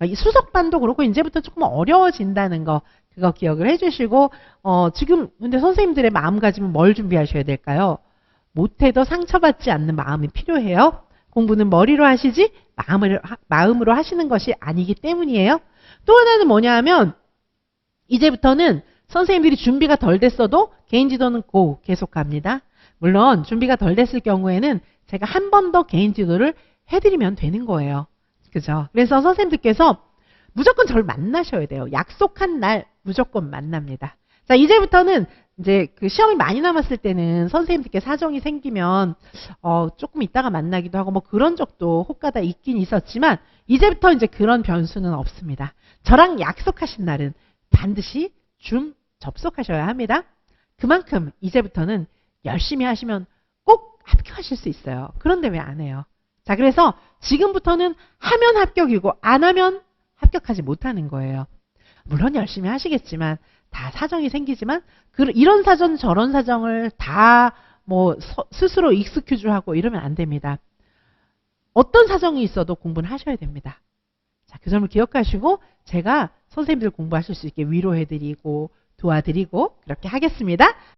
아, 이 수석반도 그렇고 이제부터 조금 어려워진다는 거 그거 기억을 해주시고 어, 지금 근데 선생님들의 마음가짐은 뭘 준비하셔야 될까요? 못해도 상처받지 않는 마음이 필요해요. 공부는 머리로 하시지 하- 마음으로 하시는 것이 아니기 때문이에요. 또 하나는 뭐냐 하면 이제부터는 선생님들이 준비가 덜 됐어도 개인 지도는 고 계속 갑니다. 물론 준비가 덜 됐을 경우에는 제가 한 번 더 개인 지도를 해드리면 되는 거예요. 그죠? 그래서 선생님들께서 무조건 저를 만나셔야 돼요. 약속한 날 무조건 만납니다. 자, 이제부터는 이제 그 시험이 많이 남았을 때는 선생님들께 사정이 생기면 어, 조금 있다가 만나기도 하고 뭐 그런 적도 혹가다 있긴 있었지만 이제부터 이제 그런 변수는 없습니다. 저랑 약속하신 날은 반드시 줌 접속하셔야 합니다. 그만큼 이제부터는 열심히 하시면 꼭 합격하실 수 있어요. 그런데 왜 안 해요? 자, 그래서 지금부터는 하면 합격이고 안 하면 합격하지 못하는 거예요. 물론 열심히 하시겠지만 다 사정이 생기지만 그 이런 사정 저런 사정을 다 뭐 스스로 익스큐즈하고 이러면 안 됩니다. 어떤 사정이 있어도 공부는 하셔야 됩니다. 자, 그 점을 기억하시고 제가 선생님들 공부하실 수 있게 위로해드리고 도와드리고 그렇게 하겠습니다.